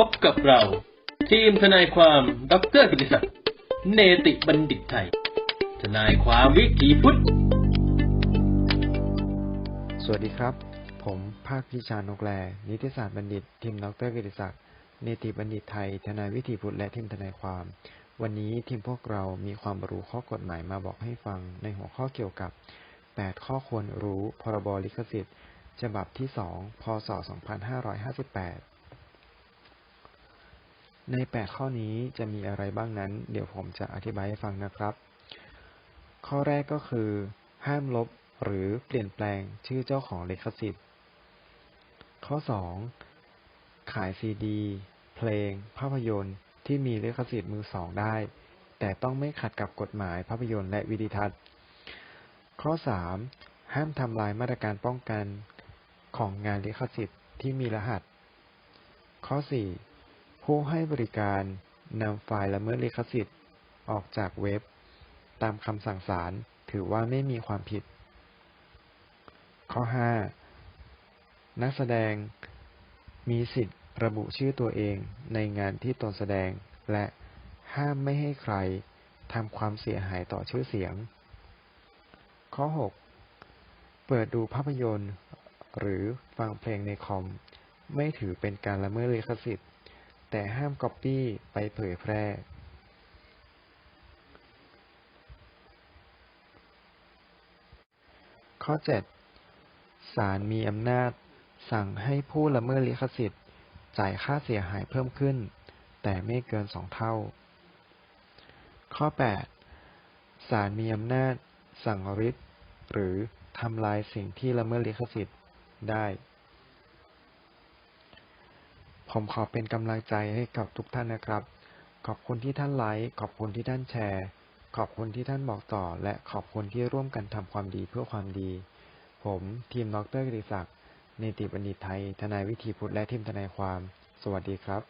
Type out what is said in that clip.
พบกับเรา ทีมทนายความดรกิติศักดิ์เนติบัณฑิตไทย ทนายความวิถีพุทธ สวัสดีครับ ผมภาคพิชานกแล นิติศาสตร์บัณฑิต ทีมดรกิติศักดิ์เนติบัณฑิตไทย ทนายวิถีพุทธและทีมทนายความ วันนี้ทีมพวกเรามีความรู้ข้อกฎหมายมาบอกให้ฟังในหัวข้อเกี่ยวกับ 8 ข้อควรรู้พรบลิขสิทธิ์ ฉบับที่ 2 พศ 2558 ใน 8 ข้อนี้จะมีอะไรบ้างนั้น เดี๋ยวผมจะอธิบายให้ฟังนะครับ ข้อแรกก็คือ ห้ามลบหรือเปลี่ยนแปลงชื่อเจ้าของลิขสิทธิ์ ข้อ 2 ขายซีดี เพลง ภาพยนตร์ ที่มีลิขสิทธิ์มือสองได้ แต่ต้องไม่ขัดกับกฎหมายภาพยนตร์และวิดีทัศน์ ข้อ 3 ห้ามทำลายมาตรการป้องกันของงานลิขสิทธิ์ที่มีรหัส ข้อ 4 ผู้ให้บริการนำไฟล์ละเมิดลิขสิทธิ์ออกจากเว็บ ตามคำสั่งศาลถือว่าไม่มีความผิด ข้อ 5 นักแสดงมีสิทธิ์ระบุชื่อตัวเองในงานที่ตนแสดง และห้ามไม่ให้ใครทำความเสียหายต่อชื่อเสียง ข้อ 6 เปิดดูภาพยนตร์ หรือฟังเพลงในคอม ไม่ถือเป็นการละเมิดลิขสิทธิ์ แต่ห้ามก๊อปปี้ไปเผยแพร่ ข้อ 7 ศาลมีอำนาจ สั่งให้ผู้ละเมิดลิขสิทธิ์ จ่ายค่าเสียหายเพิ่มขึ้น แต่ไม่เกินสองเท่า ข้อ 8 ศาลมีอำนาจ สั่งริบหรือทำลายสิ่งที่ละเมิดลิขสิทธิ์ได้ ผมขอเป็นกำลังใจให้กับทุกท่านนะครับ ขอบคุณที่ท่านไลค์ ขอบคุณที่ท่านแชร์ ขอบคุณที่ท่านบอกต่อ และขอบคุณที่ร่วมกันทำความดีเพื่อความดี ผมทีมดรกิติศักดิ์เนติบัณฑิตไทย ทนายวิธีพุทธและทีมทนายความ สวัสดีครับ